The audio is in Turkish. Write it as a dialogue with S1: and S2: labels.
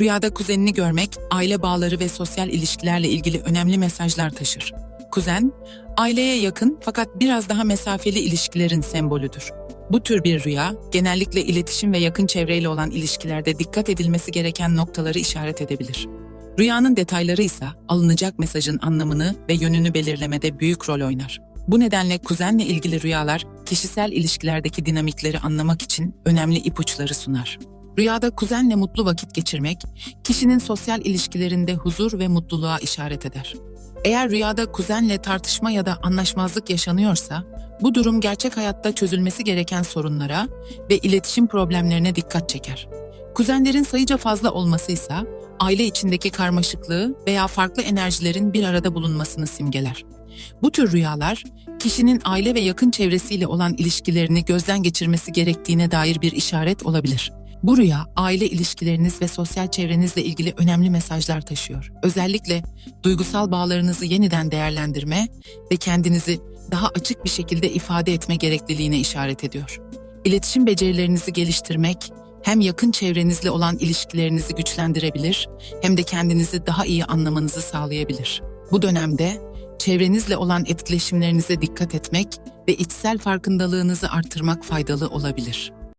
S1: Rüyada kuzenini görmek, aile bağları ve sosyal ilişkilerle ilgili önemli mesajlar taşır. Kuzen, aileye yakın fakat biraz daha mesafeli ilişkilerin sembolüdür. Bu tür bir rüya, genellikle iletişim ve yakın çevreyle olan ilişkilerde dikkat edilmesi gereken noktaları işaret edebilir. Rüyanın detayları ise alınacak mesajın anlamını ve yönünü belirlemede büyük rol oynar. Bu nedenle kuzenle ilgili rüyalar, kişisel ilişkilerdeki dinamikleri anlamak için önemli ipuçları sunar. Rüyada kuzenle mutlu vakit geçirmek, kişinin sosyal ilişkilerinde huzur ve mutluluğa işaret eder. Eğer rüyada kuzenle tartışma ya da anlaşmazlık yaşanıyorsa, bu durum gerçek hayatta çözülmesi gereken sorunlara ve iletişim problemlerine dikkat çeker. Kuzenlerin sayıca fazla olması ise aile içindeki karmaşıklığı veya farklı enerjilerin bir arada bulunmasını simgeler. Bu tür rüyalar, kişinin aile ve yakın çevresiyle olan ilişkilerini gözden geçirmesi gerektiğine dair bir işaret olabilir. Bu rüya, aile ilişkileriniz ve sosyal çevrenizle ilgili önemli mesajlar taşıyor. Özellikle duygusal bağlarınızı yeniden değerlendirme ve kendinizi daha açık bir şekilde ifade etme gerekliliğine işaret ediyor. İletişim becerilerinizi geliştirmek, hem yakın çevrenizle olan ilişkilerinizi güçlendirebilir, hem de kendinizi daha iyi anlamanızı sağlayabilir. Bu dönemde çevrenizle olan etkileşimlerinize dikkat etmek ve içsel farkındalığınızı artırmak faydalı olabilir.